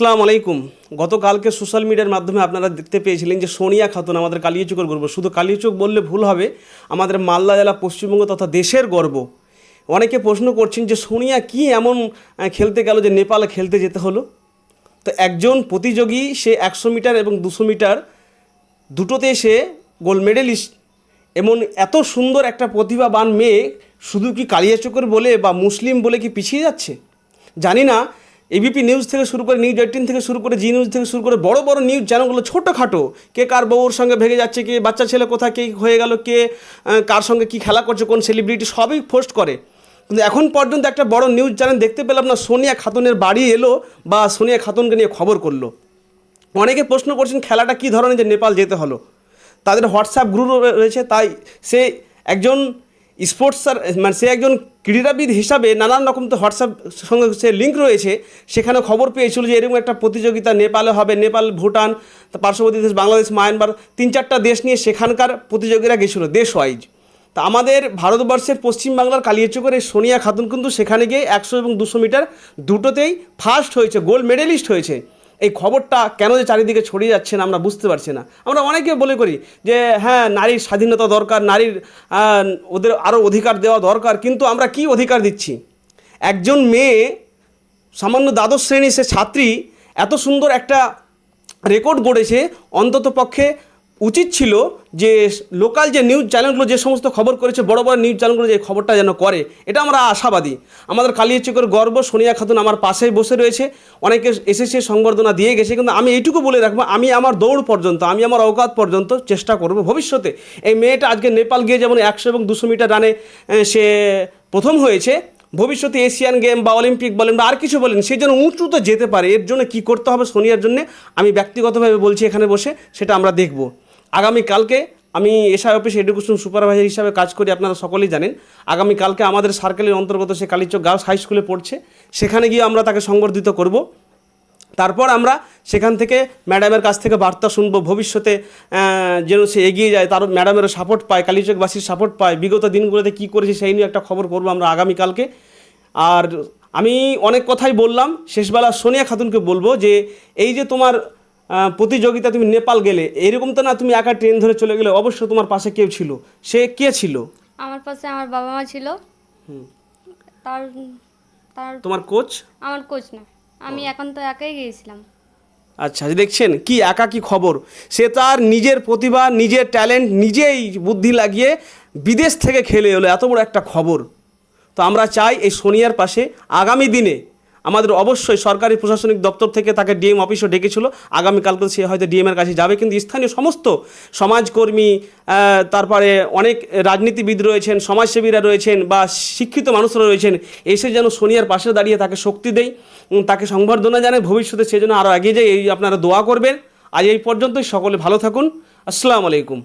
আসসালামু আলাইকুম। গতকালকে সোশ্যাল মিডিয়ার মাধ্যমে আপনারা দেখতে পেয়েছিলেন যে সোনিয়া খাতুন আমাদের কালিয়াচকের গর্ব। শুধু কালিয়াচক বললে ভুল হবে, আমাদের মালদা জেলা পশ্চিমবঙ্গ তথা দেশের গর্ব। অনেকে প্রশ্ন করছেন যে সোনিয়া কি এমন খেলতে গেল যে নেপালে খেলতে যেতে হলো? তো একজন প্রতিযোগী, সে একশো মিটার এবং দুশো মিটার, দুটোতে সে গোল্ড মেডেলিস্ট। এমন এত সুন্দর একটা প্রতিভাবান মেয়ে শুধু কি কালিয়াচকের বলে বা মুসলিম বলে কি পিছিয়ে যাচ্ছে? জানি না এবিপি নিউজ থেকে শুরু করে নিউজ এইটিন থেকে শুরু করে জি নিউজ থেকে শুরু করে বড় বড় নিউজ চ্যানেলগুলো ছোটোখাটো। কে কার বউর সঙ্গে ভেঙে যাচ্ছে, কে বাচ্চা ছেলে কোথায়, কে হয়ে গেল, কে কার সঙ্গে কি খেলা করছে, কোন সেলিব্রিটি সবই পোস্ট করে। কিন্তু এখন পর্যন্ত একটা বড় নিউজ চ্যানেল দেখতে পেলাম না, সোনিয়া খাতুনের বাড়ি এলো বা সোনিয়া খাতুনকে নিয়ে খবর করল। অনেকে প্রশ্ন করছেন, খেলাটা কী ধরনের যে নেপাল যেতে হলো? তাদের হোয়াটসঅ্যাপ গ্রুপ রয়েছে, তাই সে একজন স্পোর্টসার মানে সে একজন ক্রীড়াবিদ হিসাবে নানান রকম তো হোয়াটসঅ্যাপ সঙ্গে সে লিঙ্ক রয়েছে সেখানে খবর পেয়েছিল যে এরকম একটা প্রতিযোগিতা নেপালে হবে। নেপাল, ভুটান, পার্শ্ববর্তী দেশ, বাংলাদেশ, মায়ানমার, তিন চারটা দেশ নিয়ে সেখানকার প্রতিযোগীরা গেছিল, দেশ ওয়াইজ তা আমাদের ভারতবর্ষের পশ্চিমবাংলার কালিয়াচকের এই সোনিয়া খাতুন কিন্তু সেখানে গিয়ে একশো এবং দুশো মিটার দুটোতেই ফার্স্ট হয়েছে গোল্ড মেডেলিস্ট হয়েছে। এই খবরটা কেন যে চারিদিকে ছড়িয়ে যাচ্ছে না আমরা বুঝতে পারছি না। আমরা অনেকে বলে করি যে হ্যাঁ নারীর স্বাধীনতা দরকার, নারীর ওদের আরও অধিকার দেওয়া দরকার, কিন্তু আমরা কি অধিকার দিচ্ছি? একজন মেয়ে, সামান্য দ্বাদশ শ্রেণি সে ছাত্রী, এত সুন্দর একটা রেকর্ড গড়েছে অন্তত পক্ষে উচিত ছিল যে লোকাল যে নিউজ চ্যানেলগুলো যে সমস্ত খবর করেছে, বড় বড় নিউজ চ্যানেলগুলো যে খবরটা যেন করে, এটা আমরা আশাবাদী। আমাদের কালিয়াচকের গর্ব, সোনিয়া খাতুন আমার পাশেই বসে রয়েছে, অনেকে এসেছে, সংবর্ধনা দিয়ে গেছে, কিন্তু আমি এইটুকু বলে রাখব, আমি আমার দৌড় পর্যন্ত, আমি আমার অকাত পর্যন্ত চেষ্টা করব ভবিষ্যতে। এই মেয়েটা আজকে নেপাল গিয়ে যেমন একশো এবং দুশো মিটার রানে সে প্রথম হয়েছে, ভবিষ্যতে এশিয়ান গেম বা অলিম্পিক বলেন বা আর কিছু বলেন, সে যেন উঁচুতে যেতে পারে, এর জন্য কি করতে হবে সোনিয়ার জন্য আমি ব্যক্তিগতভাবে বলছি এখানে বসে, সেটা আমরা দেখব। আগামীকালকে আমি এসআই অফিস এডুকেশন সুপারভাইজার হিসাবে কাজ করি, আপনারা সকলেই জানেন। আগামীকালকে আমাদের সার্কেলের অন্তর্গত সে কালীচক গার্লস হাই স্কুলে পড়ছে। সেখানে গিয়ে আমরা তাকে সংবর্ধিত করব। তারপর আমরা সেখান থেকে ম্যাডামের কাছ থেকে বার্তা শুনব। ভবিষ্যতে যেন সে এগিয়ে যায়, তার ম্যাডামেরও সাপোর্ট পায়, কালীচকবাসীর সাপোর্ট পায়। বিগত দিনগুলোতে কী করেছে সেই নিয়ে একটা খবর করব আমরা আগামীকালকে। আর আমি অনেক কথাই বললাম। শেষবেলা সোনিয়া খাতুনকে বলব যে, এই যে তোমার প্রতিযোগিতা তুমি নেপাল গেলে এরকম তো না তুমি একা ট্রেন ধরে চলে গেলে অবশ্য তোমার পাশে কেউ ছিল। সে কে ছিল? আমার পাশে আমার বাবা মা ছিল। তার তার তোমার কোচ আমার কোচ না। আমি এখন তো একাই গিয়েছিলাম। আচ্ছা দেখছেন কি একা কি খবর? সে তার নিজের প্রতিভা নিজের ট্যালেন্ট নিজেই বুদ্ধি লাগিয়ে বিদেশ থেকে খেলে এলো। এত বড় একটা খবর। তো আমরা চাই এই সোনিয়ার পাশে আগামী দিনে আমাদের অবশ্যই সরকারি প্রশাসনিক দপ্তর থেকে তাকে ডিএম অফিসও ডেকেছিল। আগামীকালকে সে হয়তো ডিএমের কাছে যাবে। কিন্তু স্থানীয় সমস্ত সমাজকর্মী তারপরে অনেক রাজনীতিবিদ রয়েছেন, সমাজসেবীরা রয়েছেন বা শিক্ষিত মানুষরা রয়েছেন, এসে যেন সোনিয়ার পাশে দাঁড়িয়ে তাকে শক্তি দেয় তাকে সংবর্ধনা জানায়। ভবিষ্যতে সে যেন আরও এগিয়ে যায়, এই আপনারা দোয়া করবেন। আজ এই পর্যন্তই। সকলে ভালো থাকুন। আসসালামু আলাইকুম।